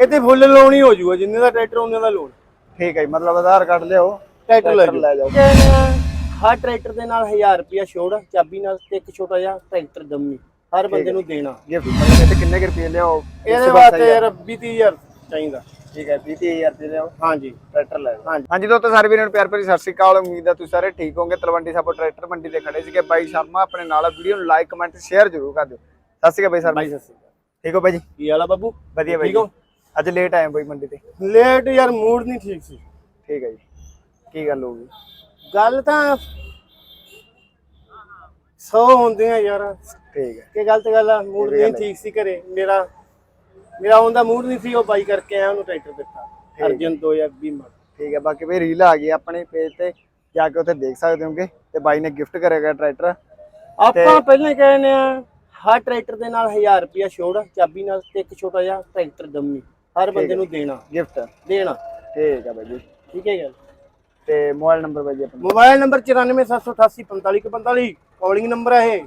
ਇਹ ਤੇ ਫੁੱਲ ਲੋਨ ਹੀ ਹੋ ਜਾਊਗਾ ਜਿੰਨੇ ਦਾ ਟਰੈਕਟਰ ਉਹਨੇ ਦਾ ਲੋਨ। ਠੀਕ ਹੈ ਜੀ ਮਤਲਬ ਆਧਾਰ ਕਾਰਡ ਲਿਆਓ ਟਰੈਕਟਰ ਲੈ ਜਾਓ। ਹਰ ਟਰੈਕਟਰ ਦੇ ਨਾਲ 1000 ਰੁਪਿਆ ਛੋੜ ਚਾਬੀ ਨਾਲ ਤੇ ਇੱਕ ਛੋਟਾ ਜਿਹਾ ਟਰੈਕਟਰ ਦਮੀ ਹਰ ਬੰਦੇ ਨੂੰ ਦੇਣਾ। ਗਿਫਟ ਤੇ ਕਿੰਨੇ ਕੁ ਰੁਪਏ ਲਿਆਓ? ਇਹਦੇ ਵਾਸਤੇ ਯਾਰ 20000 ਚਾਹੀਦਾ। ਠੀਕ ਹੈ 20000 ਰੁਪਏ ਲਿਆਓ। ਹਾਂਜੀ। ਟਰੈਕਟਰ ਲੈ ਜਾਓ। ਹਾਂਜੀ। ਹਾਂਜੀ ਦੋਸਤੋ ਸਾਰੇ ਵੀਰਾਂ ਨੂੰ ਪਿਆਰ ਭਰੀ ਸਤਿ ਸ਼੍ਰੀ ਅਕਾਲ। ਉਮੀਦ ਹੈ ਤੁਸੀਂ ਸਾਰੇ ਠੀਕ ਹੋਵੋਗੇ। ਤਲਵੰਡੀ ਸਾਬੋ ਟਰੈਕਟਰ ਮੰਡੀ ਤੇ ਖੜੇ ਸੀਗੇ। ਬਾਈ ਸ਼ਰਮਾ ਆਪਣੇ ਨਾਲ ਵੀਡੀਓ ਨੂੰ ਲਾਈਕ ਕਮੈਂਟ ਸ਼ੇਅਰ ਜ਼ਰੂਰ ਕਰ ਦਿਓ। ਸਤਿ ਸ਼੍ਰੀ ਅਕਾਲ ਬਾਈ ਸ਼ਰਮਾ। ਬਾਈ ਸਤਿ ਸ਼੍ਰੀ ਅਕਾਲ। ਠੀਕ ਹੋ ਬਾਈ ਜੀ? ਕੀ ਹਾਲ ਆ ਬਾਬੂ? ਵਧੀਆ ਬਾਈ ਠੀਕ ਹੋ? ਅੱਜ ਲੇਟ ਆਏ ਬਾਈ ਮੰਡੀ ਤੇ? ਲੇਟ ਯਾਰ ਮੂਡ ਨਹੀਂ ਠੀਕ ਸੀ। ਠੀਕ ਹੈ ਜੀ। ਕੀ ਗੱਲ ਹੋ ਗਈ? ਗੱਲ ਤਾਂ 100 ਹੁੰਦੀਆਂ ਯਾਰ। ਠੀਕ ਹੈ ਕੀ ਗਲਤ ਗੱਲ ਆ ਮੂਡ ਨਹੀਂ ਠੀਕ ਸੀ ਘਰੇ। ਮੇਰਾ ਮੇਰਾ ਉਹਦਾ ਮੂਡ ਨਹੀਂ ਸੀ ਉਹ ਬਾਈ ਕਰਕੇ ਆਇਆ ਉਹਨੂੰ ਟਰੈਕਟਰ ਦਿੱਤਾ। ਅਰਜਨ 2020 ਮਾਡਲ। ਠੀਕ ਹੈ ਬਾਕੀ ਬਈ ਰੀਲ ਆ ਗਈ ਆਪਣੇ ਪੇਜ ਤੇ। ਜਾ ਕੇ ਉੱਥੇ ਦੇਖ ਸਕਦੇ ਹੋਗੇ ਤੇ ਬਾਈ ਨੇ ਗਿਫਟ ਕਰਿਆ ਟਰੈਕਟਰ। ਆਪਾਂ ਪਹਿਲਾਂ ਕਹਿੰਦੇ ਆ ਹਰ ਟਰੈਕਟਰ ਦੇ ਨਾਲ 1000 ਰੁਪਿਆ ਛੋੜ ਚਾਬੀ ਨਾਲ ਤੇ ਇੱਕ ਛੋਟਾ ਜਿਹਾ ਟਰੈਕਟਰ ਦਮੀ ਹਰ ਬੰਦੇ ਨੂੰ ਦੇਣਾ। ਗਿਫਟ। ਦੇਣਾ। ਠੀਕ ਹੈ ਬਾਈ ਜੀ। ਠੀਕ ਹੈ ਗੱਲ। ਤੇ ਮੋਬਾਈਲ ਨੰਬਰ ਬਾਈ ਜੀ ਆਪਣਾ। ਮੋਬਾਈਲ ਨੰਬਰ 9478845145 ਕਾਲਿੰਗ ਨੰਬਰ ਹੈ ਇਹ।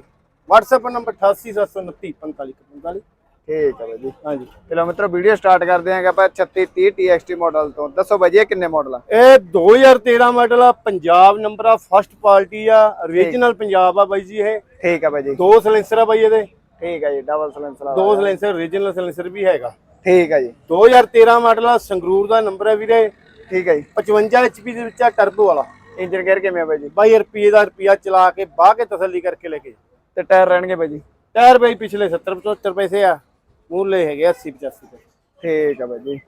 WhatsApp ਨੰਬਰ 8879454545 ਠੀਕ ਹੈ ਬਾਈ ਜੀ। ਹਾਂਜੀ ਚਲੋ ਮਿੱਤਰੋ ਵੀਡੀਓ ਸਟਾਰਟ ਕਰਦੇ ਆਂਗੇ ਆਪਾਂ 3630 TXT ਮਾਡਲ ਤੋਂ। ਦੱਸੋ ਬਾਈ ਜੀ ਇਹ ਕਿੰਨੇ ਮਾਡਲ ਆ? ਇਹ 2013 ਮਾਡਲ ਆ ਪੰਜਾਬ ਨੰਬਰ ਆ ਫਸਟ ਪਾਰਟੀ ਆ origignal ਪੰਜਾਬ ਆ ਬਾਈ ਜੀ ਇਹ। ਠੀਕ ਹੈ ਬਾਈ ਜੀ। ਦੋ ਸਿਲੈਂਸਰ ਆ ਬਾਈ ਇਹਦੇ। ਠੀਕ ਹੈ ਜੀ ਡਬਲ ਸਲੈਂਸਰ ਦੋ ਸਿਲੈਂਸਰ origignal ਸਿਲੈਂਸਰ ਵੀ ਹੈਗਾ। ਠੀਕ ਹੈ ਜੀ। 2013 ਮਾਡਲ ਆ ਸੰਗਰੂਰ ਦਾ ਨੰਬਰ ਹੈ ਵੀਰੇ। ਠੀਕ ਹੈ ਜੀ। 55 HP ਦੇ ਵਿੱਚ ਆ ਟਰਬੋ ਵਾਲਾ। ਇੰਜਨ ਗੇਅਰ ਕਿਵੇਂ ਆ ਬਾਈ ਜੀ? ਬਾਈ ਰੁਪਏ ਦਾ ਰੁਪਿਆ ਚਲਾ ਕੇ ਬਾਹ ਕੇ ਤਸੱਲੀ ਕਰਕੇ ਲੈ ਕੇ। ਤੇ ਟਾਇਰ ਰਹਿਣਗੇ ਬਾਈ ਜੀ? ਟਾਇਰ ਬਾਈ ਪਿਛਲੇ 70 75 ਪੈਸੇ ਆ ਮੂਲੇ ਹੈਗੇ 80 85 ਪੈਸੇ ਠੀਕ ਹੈ ਬਾਈ ਜੀ।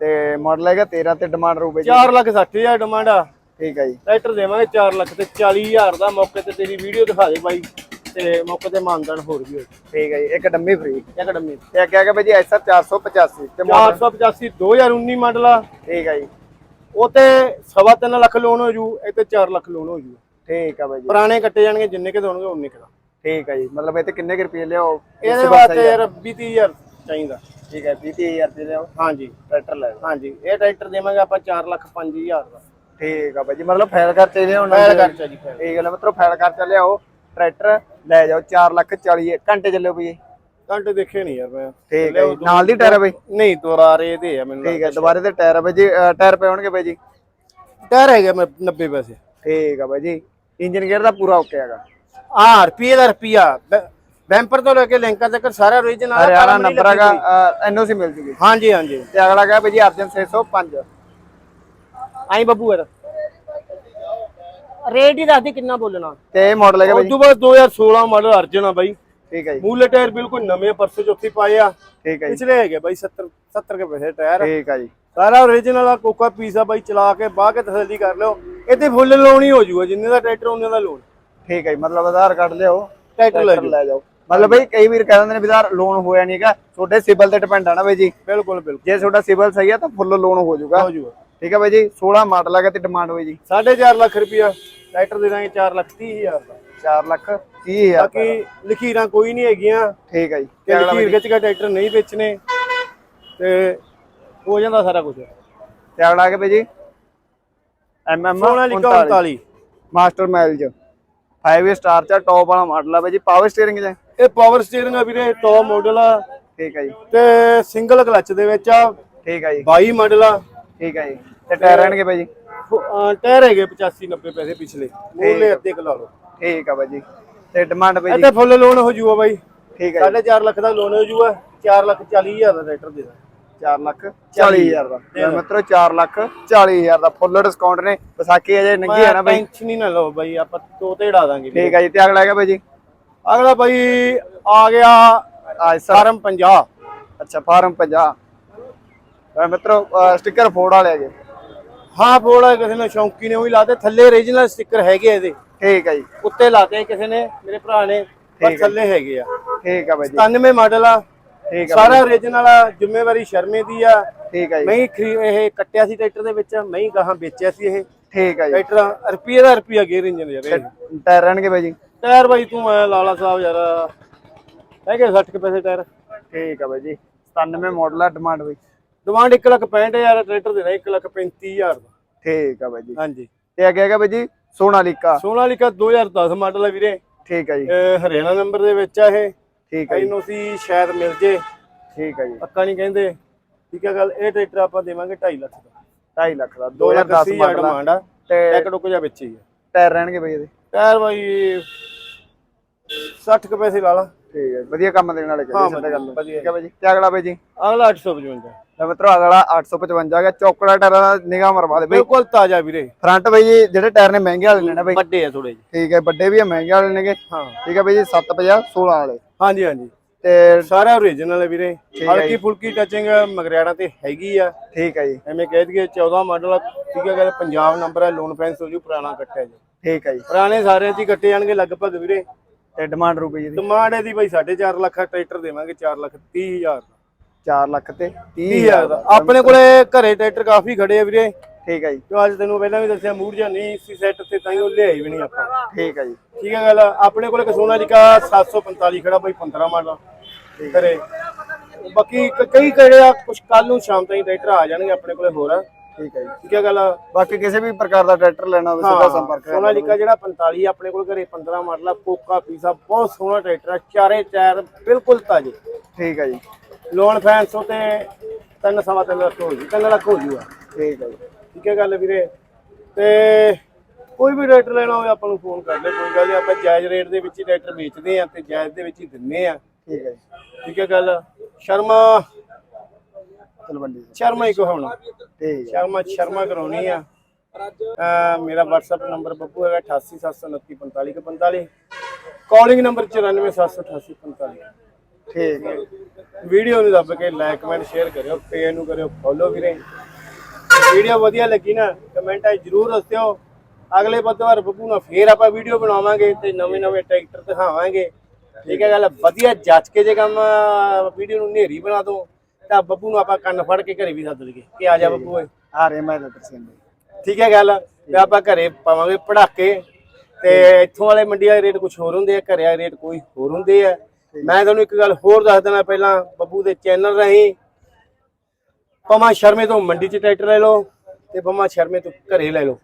ਤੇ ਮਾਡਲ ਹੈਗਾ 13 ਤੇ ਡਿਮਾਂਡ ਰੂ ਬਾਈ ਜੀ। 4 ਲੱਖ 60 ਹਜ਼ਾਰ ਡਿਮਾਂਡ ਆ। ਠੀਕ ਹੈ ਜੀ। ਟਰੈਕਟਰ ਦੇਵਾਂਗੇ 4 ਲੱਖ ਤੇ 40 ਹਜ਼ਾਰ ਦਾ ਮੌਕੇ ਤੇ ਤੇਰੀ ਵੀਡੀਓ ਦਿਖਾ ਦੇ ਬਾਈ। ਤੇ ਮੌਕੇ ਤੇ ਮਾਨਦਾਨ ਹੋਰ ਵੀ ਹੋ ਠੀਕ ਹੈ ਜੀ ਇੱਕ ਡੰਮੀ ਫ੍ਰੀ ਅਕੈਡਮੀ ਤੇ ਅੱਗੇ ਹੈਗਾ ਬਾਈ ਜੀ ਐਸਆਰ 485 ਤੇ ਮਾਡਲ 485 2019 ਮਾਡਲ ਆ। ਠੀਕ ਹੈ ਜੀ। ਉਹ ਤੇ ਸਵਾ ਤਿੰਨ ਲੱਖ ਲੋਨ ਹੋ ਜੂ ਇਹ ਤੇ 4 ਲੱਖ ਲੋਨ ਹੋ ਜੂ। ਠੀਕ ਹੈ ਬਾਈ ਜੀ। ਪੁਰਾਣੇ ਕੱਟੇ ਜਾਣਗੇ ਜਿੰਨੇ ਕਿ ਦੋਣਗੇ ਉਨੇ ਕਿਦਾ ਠੀਕ ਹੈ ਜੀ ਮਤਲਬ ਇਹ ਤੇ ਕਿੰਨੇ ਕੁ ਰੁਪਏ ਲਿਆਓ? ਇਹਦੇ ਵਾਸਤੇ ਯਾਰ। 20000 ਚਾਹੀਦਾ। ਠੀਕ ਹੈ 20000 ਰੁਪਏ ਲਿਆਓ। ਹਾਂਜੀ। ਟਰੈਕਟਰ ਲੈ ਹਾਂਜੀ ਇਹ ਟਰੈਕਟਰ ਦੇਵਾਂਗੇ ਆਪਾਂ 4 ਲੱਖ 5000 ਦਾ। ਠੀਕ ਆ ਬਾਈ ਜੀ ਮਤਲਬ ਫਾਇਲ ਖਰਚੇ ਲਿਆਉਣ ਫਾਇਲ ਖਰਚਾ ਜੀ ਫਾਇਲ। ਇਹ ਗੱਲ ਮਤਲਬ ਫਾਇਲ ਖਰਚਾ ਲਿਆਓ। ਟਰੈਕਟਰ ਲੈ ਜਾਓ 4 ਲੱਖ 40 ਘੰਟੇ ਚੱਲਿਓ ਬਈ। ਘੰਟੇ ਦੇਖੇ ਨਹੀਂ ਯਾਰ ਮੈਂ। ਠੀਕ ਹੈ ਜੀ। ਨਾਲ ਦੀ ਟਾਇਰ ਆ ਬਾਈ? ਨਹੀਂ ਦੁਰਾਰੇ ਦੇ ਆ ਮੈਨੂੰ ਠੀਕ ਹੈ ਦੁਬਾਰੇ ਤੇ ਟਾਇਰ ਆ ਬਾਈ ਜੀ। ਟਾਇਰ ਪਏ ਹੋਣਗੇ ਬਾਈ ਜੀ? ਟਾਇਰ ਹੈਗਾ ਮੈਂ 90 ਪੈਸੇ। ਠੀਕ ਆ ਬਾਈ ਜੀ। ਇੰਜਨ ਗੇਅਰ ਦਾ ਪੂਰਾ ਓਕੇ ਹੈਗਾ। ਆ ਰੁਪਏ ਦਾ ਰੁਪਿਆ ਬੈਂਪਰ ਤੋਂ ਲੈ ਕੇ ਲਿੰਕਾਂ ਤੱਕ ਸਾਰਾ original ਆ ਹਰਿਆਣਾ ਨੰਬਰ ਹੈਗਾ। ਐਨਓਸੀ ਮਿਲ ਜੂਗੀ। ਹਾਂਜੀ ਹਾਂਜੀ। ਤੇ ਅਗਲਾ ਹੈਗਾ ਬਾਈ ਜੀ ਅਰਜਨ 605 ਆਈ ਬੱਬੂ ਯਾਰ ਰੇਟ ਹੀ ਦੱਸਦੀ ਕਿੰਨਾ ਬੋਲਣਾ। ਤੇ ਇਹ ਮਾਡਲ ਹੈਗਾ ਬਾਈ। ਤੋਂ ਬਾਅਦ 2016 ਮਾਡਲ ਅਰਜਨ ਆ ਬਾਈ। ਠੀਕ ਹੈ ਜੀ। ਮੂਲੇ ਟਾਇਰ ਬਿਲਕੁਲ ਨਵੇਂ ਪਰਸੇ ਚੌਥੀ ਪਾਏ ਆ। ਠੀਕ ਹੈ ਜੀ। ਪਿਛਲੇ ਹੈਗੇ ਬਾਈ 70 70 ਕੇ ਪੈਸੇ ਟਾਇਰ। ਠੀਕ ਹੈ ਜੀ। ਸਾਰਾ origignal ਆ ਕੋਕਾ ਪੀਸ ਆ ਬਾਈ ਚਲਾ ਕੇ ਬਾਹ ਕੇ ਤਸੱਲੀ ਕਰ ਲਿਓ। ਤੇ ਫੁੱਲ ਲੋਨ ਹੀ ਹੋ ਜਾਊਗਾ ਜਿੰਨੇ ਦਾ ਟਰੈਕਟਰ ਉਹਨੇ ਦਾ ਲੋਨ ਠੀਕ ਹੈ ਜੀ ਮਤਲਬ ਆਧਾਰ ਕਾਰਡ ਲਿਆਓ। ਟਰੈਕਟਰ ਲੈ ਜਾਓ। ਮਤਲਬ ਬਈ ਕਈ ਵੀਰ ਕਹਿ ਦਿੰਦੇ ਨੇ ਵੀ ਯਾਰ ਲੋਨ ਹੋਇਆ ਨਹੀਂਗਾ ਤੁਹਾਡੇ ਸਿਬਲ ਤੇ ਡਿਪੈਂਡ ਆ ਨਾ ਬਾਈ ਜੀ। ਬਿਲਕੁਲ ਬਿਲਕੁਲ। ਜੇ ਤੁਹਾਡਾ ਸਿਬਲ ਸਹੀ ਆ ਤਾਂ ਫੁੱਲ ਲੋਨ ਹੋ ਜਾਊਗਾ ਹੋ ਜਾਊਗਾ ਠੀਕ ਹੈ ਬਾਈ ਜੀ 16 ਮਾਡਲ ਹੈਗਾ ਤੇ ਡਿਮਾਂਡ ਹੋਈ ਜੀ। 4.5 ਲੱਖ ਰੁਪਿਆ ਟਰੈਕਟਰ ਦੇ ਦਾਂਗੇ 4 ਲੱਖ 30 ਹਜ਼ਾਰ ਦਾ। 4 ਲੱਖ 30 ਹਜ਼ਾਰ ਬਾਕੀ ਲਖੀਰਾਂ ਕੋਈ ਨਹੀਂ ਹੈਗੀਆਂ। ਠੀਕ ਹੈ ਜੀ ਤੇ ਲਖੀਰ ਖਿੱਚ ਕੇ ਟਰੈਕਟਰ ਨਹੀਂ ਵੇਚਣੇ। ਤੇ ਹੋ ਜਾਂਦਾ ਸਾਰਾ ਕੁਝ ਤੇ ਅਗਲਾ ਬਾਈ ਜੀ ਐਮਐਮ ਸੋਨਾ ਲਿਖਾ 39 ਮਾਸਟਰ ਮਾਈਲਜ 5 ਸਟਾਰ ਚ। ਟੌਪ ਵਾਲਾ ਮਾਡਲ ਆ ਬਾਈ ਜੀ ਪਾਵਰ ਸਟੀਅਰਿੰਗ ਚ। ਇਹ ਪਾਵਰ ਸਟੀਅਰਿੰਗ ਆ ਵੀਰੇ ਟੌਪ ਮਾਡਲ ਆ। ਠੀਕ ਹੈ ਜੀ। ਤੇ ਸਿੰਗਲ ਕਲਚ ਦੇ ਵਿੱਚ ਆ। ਠੀਕ ਹੈ ਜੀ। 22 ਮਾਡਲ ਆ। ਠੀਕ ਹੈ ਜੀ। ਤੇ ਟਾਇਰ ਰਹਿਣਗੇ ਬਾਈ ਜੀ? ਅਹ ਟਾਇਰ ਹੈਗੇ 85 90 ਪੈਸੇ ਪਿਛਲੇ। ਮੂਲੇ ਅੱਧੇ ਕਿਲਾ ਲਓ। ਠੀਕ ਆ ਬਾਈ ਜੀ। ਤੇ ਡਿਮਾਂਡ ਬਾਈ ਜੀ? ਇੱਥੇ ਫੁੱਲ ਲੋਨ ਹੋ ਜੂਗਾ ਬਾਈ। ਠੀਕ ਹੈ ਜੀ। 4.5 ਲੱਖ ਦਾ ਲੋਨ ਹੋ ਜੂਗਾ 4 ਲੱਖ 40 ਹਜ਼ਾਰ ਦਾ ਟਰੈਕਟਰ ਦੇ ਦਾਂ 4 ਲੱਖ 40 ਹਜ਼ਾਰ ਦਾ। ਲੈ ਮਿੱਤਰੋ 4 ਲੱਖ 40 ਹਜ਼ਾਰ ਦਾ ਫੁੱਲ ਡਿਸਕਾਊਂਟ ਨੇ। ਵਿਸਾਖੀ ਅਜੇ ਨੰਗੀ ਆ ਨਾ ਬਾਈ? ਟੈਨਸ਼ਨ ਹੀ ਨਾ ਲਓ ਬਾਈ ਆਪਾਂ ਤੋਤੇ ਢਾ ਦਾਂਗੇ ਠੀਕ ਹੈ ਜੀ। ਤੇ ਅਗਲਾ ਹੈਗਾ ਬਾਈ ਜੀ? ਅਗਲਾ ਬਾਈ ਆ ਗਿਆ ਸਰ। ਫਾਰਮ 50 ਅੱਛਾ ਫਾਰਮ 50 ਲੈ ਮਿੱਤਰੋ ਸਟicker ਫੋੜ ਵਾਲੇ ਹੈਗੇ। ਹਾਂ ਬੋਲਾ ਕਿਸੇ ਨੇ ਸ਼ੌਂਕੀ ਨੇ ਉਹੀ ਲਾਤੇ ਥੱਲੇ origignal ਸਟicker ਹੈਗੇ ਇਹਦੇ। ਠੀਕ ਹੈ ਜੀ। ਉੱਤੇ ਲਾਤੇ ਕਿਸੇ ਨੇ ਮੇਰੇ ਭਰਾ ਨੇ ਪਰ ਥੱਲੇ ਹੈਗੇ ਆ। ਠੀਕ ਆ ਬਾਈ ਜੀ। 97 ਮਾਡਲ ਆ। ਠੀਕ ਆ ਸਾਰਾ origignal ਆ ਜ਼ਿੰਮੇਵਾਰੀ ਸ਼ਰਮੇ ਦੀ ਆ। ਠੀਕ ਹੈ ਜੀ। ਮੈਂ ਇਹ ਕੱਟਿਆ ਸੀ ਟਰੈਕਟਰ ਦੇ ਵਿੱਚ ਮੈਂ ਹੀ ਗਾਹਾਂ ਵੇਚਿਆ ਸੀ ਇਹ। ਠੀਕ ਹੈ ਜੀ। ਟਰੈਕਟਰ ਰੁਪਈਏ ਦਾ ਰੁਪਈਆ ਗੇਅਰ ਇੰਜਨ ਯਾਰ। ਟਾਇਰ ਰਹਿਣਗੇ ਬਾਈ ਜੀ? ਟਾਇਰ ਬਾਈ ਤੂੰ ਲਾਲਾ ਸਾਹਿਬ ਯਾਰ। ਹੈਗੇ 60 ਕੇ ਪੈਸੇ ਟਾਇਰ। ਠੀਕ ਆ ਬਾਈ ਜੀ। 97 ਮਾਡਲ ਆ ਡਿਮਾਂਡ ਬਾਈ। ਡਿਮਾਂਡ 1 ਲੱਖ 65000 ਟਰੈਕਟਰ ਦੇ 1 ਲੱਖ 35000 ਦਾ। ਠੀਕ ਆ ਬਾਈ ਜੀ। ਹਾਂਜੀ। ਤੇ ਅੱਗੇ ਹੈਗਾ ਬਾਈ ਜੀ ਸੋਨਾਲੀਕਾ ਸੋਨਾਲੀਕਾ 2010 ਮਾਡਲ ਹੈ ਵੀਰੇ। ਠੀਕ ਹੈ ਜੀ। ਇਹ ਹਰਿਆਣਾ ਨੰਬਰ ਦੇ ਵਿੱਚ ਆ ਇਹ। ਠੀਕ ਹੈ ਜੀ। ਐਨਓਸੀ ਸ਼ਾਇਦ ਮਿਲ ਜੇ। ਠੀਕ ਹੈ ਜੀ। ਪੱਕਾ ਨਹੀਂ ਕਹਿੰਦੇ। ਠੀਕ ਹੈ ਗੱਲ ਇਹ ਟਰੈਕਟਰ ਆਪਾਂ ਦੇਵਾਂਗੇ 2.5 ਲੱਖ ਦਾ। 2.5 ਲੱਖ ਦਾ 2 ਲੱਖ 2010 80 ਮਾਡਲ ਆ। ਆ। ਤੇ ਇੱਕ ਟੁੱਕ ਜਾ ਵਿੱਚ ਹੀ ਆ। ਟਾਇਰ ਰਹਿਣਗੇ ਬਈ ਇਹਦੇ। ਟਾਇਰ ਬਾਈ 60 ਕੁ ਪੈਸੇ ਲਾ ਲਾ। ਠੀਕ ਹੈ ਵਧੀਆ ਕੰਮ ਦੇਣ ਵਾਲੇ ਕਹਿੰਦੇ ਸਿੱਧਾ ਗੱਲ। ਠੀਕ ਹੈ ਬਾਈ ਜੀ। ਤੇ ਅਗਲਾ ਬਾਈ ਜੀ। ਅਗਲਾ 855 ਲੈ ਮਿੱਤਰੋ ਅਗਲਾ 855 ਹੈਗਾ ਚੌਕੜਾ ਟਾਇਰਾਂ ਦਾ ਨਿਗਾਹ ਮਰਵਾ ਦੇ ਬਈ। ਬਿਲਕੁਲ ਤਾਜ਼ਾ ਵੀਰੇ। ਫਰੰਟ ਬਈ ਜੀ ਜਿਹੜੇ ਟਾਇਰ ਨੇ ਮਹਿੰਗੇ ਵਾਲੇ ਨਾ ਬਈ। ਵੱਡੇ ਆ ਥੋੜੇ ਜਿਹੇ। ਠੀਕ ਹੈ ਵੱਡੇ ਵੀ ਆ ਮਹਿੰਗੇ ਵਾਲੇ ਨੇਗੇ। ਹਾਂ। ਠੀਕ ਹੈ ਬਈ ਜੀ 750 16 ਵਾਲੇ। ਹਾਂਜੀ ਹਾਂਜੀ। ਤੇ ਸਾਰਾ ਓਰੀਜਨਲ ਹੈ ਵੀਰੇ। ਹਲਕੀ ਜੀ। ਫੁਲਕੀ ਟੱਚਿੰਗ ਮਗਰਿਆੜਾ ਤੇ ਹੈਗੀ ਆ। ਠੀਕ ਹੈ ਜੀ। ਐਵੇਂ ਕਹਿ ਦਈਏ 14 ਮਾਡਲ ਠੀਕ ਹੈ ਗੱਲ ਪੰਜਾਬ ਨੰਬਰ ਹੈ ਲੋਨ ਫੈਂਸ ਹੋ ਜੂ ਪੁਰਾਣਾ ਕੱਟਿਆ ਜੀ। ਠੀਕ ਹੈ ਜੀ। ਪੁਰਾਣੇ ਸਾਰੇ ਚ ਕੱਟੇ ਜਾਣਗੇ ਲਗਭਗ ਵੀਰੇ। ਤੇ ਡਿਮਾਂਡ ਰੁਪਏ ਜੀ ਡਿਮਾਂਡ ਇਹਦੀ ਬਾਈ 4.5 ਲੱਖ ਦਾ ਟਰੈਕਟਰ ਦੇਵਾਂਗੇ 4 ਲੱਖ 30 ਹਜ਼ਾਰ ਦਾ। 4 ਲੱਖ ਤੇ 30 30000 ਦਾ। ਆਪਣੇ ਕੋਲੇ ਘਰੇ ਟਰੈਕਟਰ ਕਾਫੀ ਖੜੇ ਆ ਵੀਰੇ। ਠੀਕ ਹੈ ਜੀ। ਜੋ ਅੱਜ ਤੈਨੂੰ ਪਹਿਲਾਂ ਵੀ ਦੱਸਿਆ ਮੂਡ ਜਾਂ ਨਹੀਂ ਸੀ ਸੈੱਟ ਤੇ ਤਾਂ ਹੀ ਉਹ ਲਿਆਈ ਵੀ ਨਹੀਂ ਆਪਾਂ। ਠੀਕ ਹੈ ਜੀ। ਠੀਕ ਹੈ ਗੱਲ ਆਪਣੇ ਕੋਲੇ ਕਸੋਨਾ ਲਿਕਾ 745 ਖੜਾ ਬਾਈ 15 ਮਾਡਲ ਘਰੇ। ਬਾਕੀ ਕ- ਕਈ ਕਿਹੜੇ ਆ ਕੁਝ ਕੱਲ ਨੂੰ ਸ਼ਾਮ ਤਾਈਂ ਟਰੈਕਟਰ ਆ ਜਾਣਗੇ ਆਪਣੇ ਕੋਲੇ ਹੋਰ। ਠੀਕ ਹੈ ਜੀ। ਠੀਕ ਹੈ ਗੱਲ ਬਾਕੀ ਕਿਸੇ ਵੀ ਪ੍ਰਕਾਰ ਦਾ ਟਰੈਕਟਰ ਲੈਣਾ ਹੋਵੇ ਸਿੱਧਾ ਸੰਪਰਕ ਕਰ ਸੋਨਾ ਲਿਕਾ ਜਿਹੜਾ 45 ਆ, ਆਪਣੇ ਕੋਲ ਘਰੇ 15 ਮਾਡਲ ਆ ਕੋਕਾ ਪੀਸਾ ਬਹੁਤ ਸੋਹਣਾ ਟਰੈਕਟਰ ਆ ਚਾਰੇ ਟਾਇਰ ਬਿਲਕੁਲ ਤਾਜ਼ੇ। ਠੀਕ ਹੈ ਜੀ। ਲੋਨ ਫੈਂਸ ਉਤੇ ਤਿੰਨ ਸਵਾ ਤਿੰਨ ਲੱਖ ਹੋ ਜੂ ਤਿੰਨ ਲੱਖ ਹੋ ਜੂਗਾ। ਠੀਕ ਹੈ ਜੀ। ਠੀਕ ਹੈ ਗੱਲ ਵੀਰੇ। ਤੇ ਕੋਈ ਵੀ ਟਰੈਕਟਰ ਲੈਣਾ ਹੋਵੇ ਆਪਾਂ ਨੂੰ ਫੋਨ ਕਰ ਲੈ ਕੋਈ ਗੱਲ ਨਹੀਂ ਆਪਾਂ ਜਾਇਜ਼ ਰੇਟ ਦੇ ਵਿੱਚ ਹੀ ਟਰੈਕਟਰ ਵੇਚਦੇ ਆ ਤੇ ਜਾਇਜ਼ ਦੇ ਵਿੱਚ ਹੀ ਦਿੰਨੇ ਆ ਠੀਕ ਹੈ ਜੀ। ਠੀਕ ਹੈ ਗੱਲ। ਸ਼ਰਮਾ ਤਲਵੰਡੀ। ਸ਼ਰਮਾ ਹੀ ਕਹਾਉਣਾ। ਠੀਕ ਸ਼ਰਮਾ ਸ਼ਰਮਾ ਕਰਾਉਣੀ ਆ। ਮੇਰਾ WhatsApp ਨੰਬਰ ਬੱਬੂ ਹੈਗਾ 8879454545 ਕਾਲਿੰਗ ਨੰਬਰ 9478854545 ਠੀਕ ਹੈ ਵੀਡੀਓ ਨੂੰ ਦੱਬ ਕੇ ਲਾਈਕ ਕਮੈਂਟ ਸ਼ੇਅਰ ਕਰਿਓ ਪੇਜ ਨੂੰ ਕਰਿਓ ਫੋਲੋ ਵੀਰੇ। ਵੀਡੀਓ ਵਧੀਆ ਲੱਗੀ ਨਾ ਕਮੈਂਟਾਂ ਜ਼ਰੂਰ ਦੱਸਿਓ। ਅਗਲੇ ਬੁੱਧਵਾਰ ਬੱਬੂ ਨਾਲ ਫੇਰ ਆਪਾਂ ਵੀਡੀਓ ਬਣਾਵਾਂਗੇ ਤੇ ਨਵੇਂ ਨਵੇਂ ਟਰੈਕਟਰ ਦਿਖਾਵਾਂਗੇ। ਠੀਕ ਹੈ ਗੱਲ ਵਧੀਆ ਜੱਜ ਕੇ ਜੇ ਕੰਮ ਵੀਡੀਓ ਨੂੰ ਨੇਰੀ ਬਣਾ ਦੋ ਤਾਂ ਬੱਬੂ ਨੂੰ ਆਪਾਂ ਕੰਨ ਫੜ ਕੇ ਘਰੇ ਵੀ ਸੱਦ ਲਈਏ। ਕਿ ਆ ਜਾ ਬੱਬੂ ਓਏ? ਆ ਰਹੇ ਮੈਂ ਬਈ ਠੀਕ ਹੈ ਗੱਲ ਤੇ ਆਪਾਂ ਘਰੇ ਪਾਵਾਂਗੇ ਪੜਾਕੇ। ਤੇ ਇੱਥੋਂ ਵਾਲੇ ਮੰਡੀ ਵਾਲੇ ਰੇਟ ਕੁਝ ਹੋਰ ਹੁੰਦੇ ਆ ਘਰੇ ਵਾਲੇ ਰੇਟ ਕੋਈ ਹੋਰ ਹੁੰਦੇ ਆ। ਮੈਂ ਤੁਹਾਨੂੰ ਇੱਕ ਗੱਲ ਹੋਰ ਦੱਸ ਦੇਣਾ ਪਹਿਲਾਂ ਬੱਬੂ ਦੇ ਚੈਨਲ ਰਾਹੀਂ। ਪਮਾ ਸ਼ਰਮੇ ਤੋਂ ਮੰਡੀ 'ਚ ਟਰੈਕਟਰ ਲੈ ਲਓ ਤੇ ਪਮਾ ਸ਼ਰਮੇ ਤੋਂ ਘਰੇ ਲੈ ਲਓ।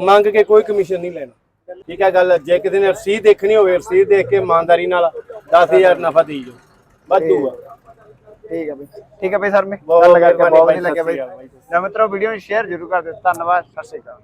ਮੰਗ ਕੇ ਕੋਈ ਕਮਿਸ਼ਨ ਨਹੀਂ ਲੈਣਾ। ਠੀਕ ਹੈ ਗੱਲ ਜੇ ਕਿਸੇ ਨੇ ਰਸੀਦ ਦੇਖਣੀ ਹੋਵੇ ਰਸੀਦ ਦੇਖ ਕੇ ਇਮਾਨਦਾਰੀ ਨਾਲ 10000 ਨਫਾ ਦੇਈ ਜੋ ਵਾਧੂ ਆ। ਠੀਕ ਹੈ ਬਈ। ਠੀਕ ਹੈ ਬਈ ਸਰ ਮੈਂ ਬਹੁਤ ਗੱਲ ਕਰਕੇ ਮਿਹਰਬਾਨੀ ਬਹੁਤ ਬਾਈ, ਵਧੀਆ ਲੱਗਿਆ ਬਈ। ਲੈ ਮਿੱਤਰੋ ਵੀਡੀਓ ਨੂੰ ਸ਼ੇਅਰ ਜ਼ਰੂਰ ਕਰ ਦਿਓ। ਧੰਨਵਾਦ ਸਤਿ ਸ਼੍ਰੀ ਅਕਾਲ।